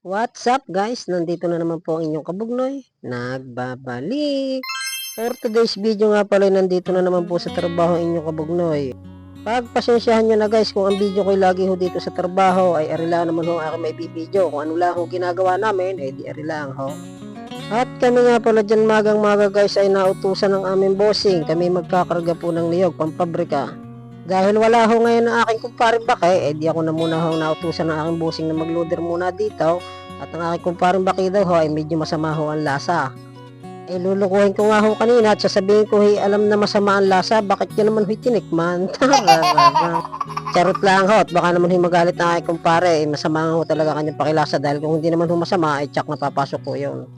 What's up guys? Nandito na naman po ang inyong kabugnoy. Nagbabalik. For today's video nga pala, nandito na naman po sa trabaho ang inyong kabugnoy. Pagpasensyahan nyo na guys kung ang video ko lagi ho dito sa trabaho ay arila naman ho ang aking may bibidyo. Kung ano lang ho ginagawa namin ay di arila ho. At kami nga pala dyan magang maga guys ay nautusan ng aming bossing. Kami magkakarga po ng niyog pampabrika. Dahil wala ho ngayon ang aking kumparing bake, eh di ako na muna ho nautusan ng aking bossing na magloader muna dito. At ang aking kumparing baki daw ho ay medyo masama ho ang lasa. Eh lulukuhin ko nga ho kanina at sasabihin ko hey, alam na masama ang lasa, bakit ka naman ho tinikman? Charot lang ho at baka naman ho magalit ang aking kumpare, eh, masama ho talaga kanyang pakilasa dahil kung hindi naman ho masama, ay tsak na papasok ko yun.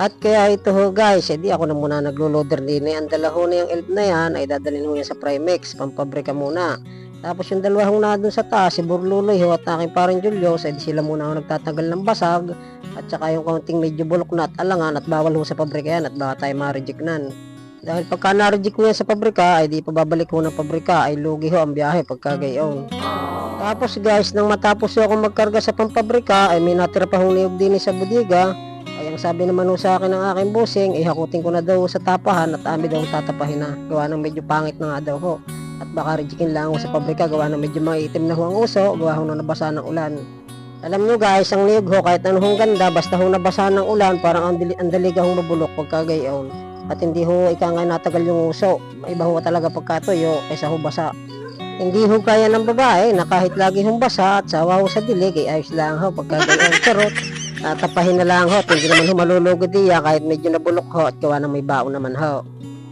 At kaya ito ho guys, edi ako na muna naglo-loader din eh. Ang dala ho na yung elf na yan ay dadalhin ho yan sa Primex, pampabrika muna. Tapos yung dalawa hong nandun sa taas, si Burluloy ho at aking parang Julius, edi sila muna ho nagtatagal ng basag. At saka yung kaunting medyo bulok na at alangan at bawal ho sa pabrika yan at baka tayo ma-reject nan. Dahil pagka na-reject ko yan sa pabrika, ay di pa babalik ho ng pabrika, ay lugi ho ang biyahe pagka gayon. Tapos guys, nang matapos ho ako magkarga sa pampabrika, ay may natira pa hong niyog din sa budiga. Ang sabi naman ho sa akin ng aking bossing, eh hakutin ko na daw sa tapahan at amin daw tatapahin na. Gawa ng medyo pangit na nga daw ho. At baka rejectin lang ho sa pabrika, gawa ng medyo maitim na ho ang uso, gawa ho na nabasa ng ulan. Alam nyo guys, ang niyog ho, kahit ano hong ganda, basta ho nabasa ng ulan, parang ang, dili, ang daliga hong mabulok pagka gayon. At hindi ho, ika nga natagal yung uso. Iba ho talaga pagka tuyo, kaysa ho basa. Hindi ho kaya ng babae na kahit lagi hong basa at sawa ho sa dilig, ay ayos lang ho pagka gayon. Charot. Tatapahin na lang ho hindi naman ho malulugod diya kahit medyo nabulok ho at gawa ng may bao naman ho.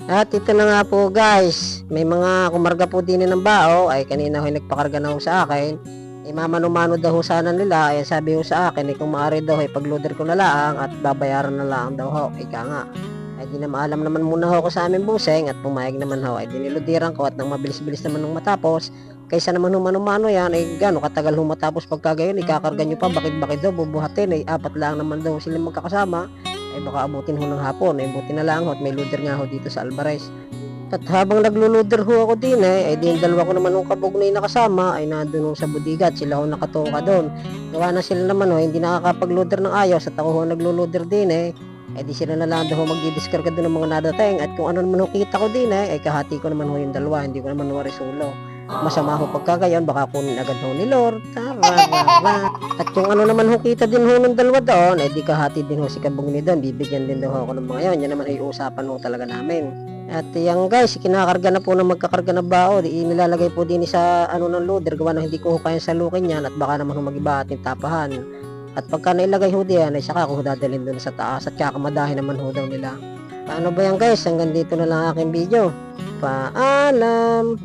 At ito na nga po guys, may mga kumarga po din ng bao ay kanina ho ay nagpakarga na ho sa akin. Eh mamano-mano daw ho sana nila ay sabi ho sa akin eh kung maaari daw ay pagloader ko na lang at babayaran na lang daw ho. Ika nga. Ay di na maalam naman muna ho ko sa aming buseng at pumayag naman ho ay diniludiran ko at nang mabilis-bilis naman nung matapos kaysa naman humano-mano yan ay gano'ng katagal ho matapos pagkagayon ikakarga nyo pa bakit-bakit daw bubuhatin ay apat lang naman daw sila magkakasama ay baka abutin ho ng hapon ay buti na lang ho at may loader nga ho dito sa Alvarez at habang naglo-loader ho ako din eh, ay di yung dalawa ko naman ho kabugnay na kasama ay nandun sa budiga at sila ho nakatoka doon. Gawa na sila naman ho, hindi nakakapag-loader ng ayos at ako ho naglo-loader din eh. Ay di sila na lang daw doon ng mga nadating at kung ano naman kita ko din eh, ay kahati ko naman ho yung dalawa, hindi ko naman ho risulo. Masama ho pagkagayon, baka kunin agad ho ni Lord. Tara, At yung ano naman ho kita din ho ng dalawa doon, ay di kahati din ho si Kabugni doon, bibigyan din daw ho ako ng mga yon. Yan naman ay usapan ho talaga namin. At yan guys, kinakarga na po na magkakarga na bao, di nilalagay po din sa ano ng loader, gawa na hindi ko ho kaya sa lukin yan at baka naman ho magiba ating tapahan. At pagka nailagay ho diyan, ay saka ko dadalhin doon sa taas at kakamadahin naman ho daw nila. Paano ba yan guys? Hanggang dito na lang aking video. Paalam!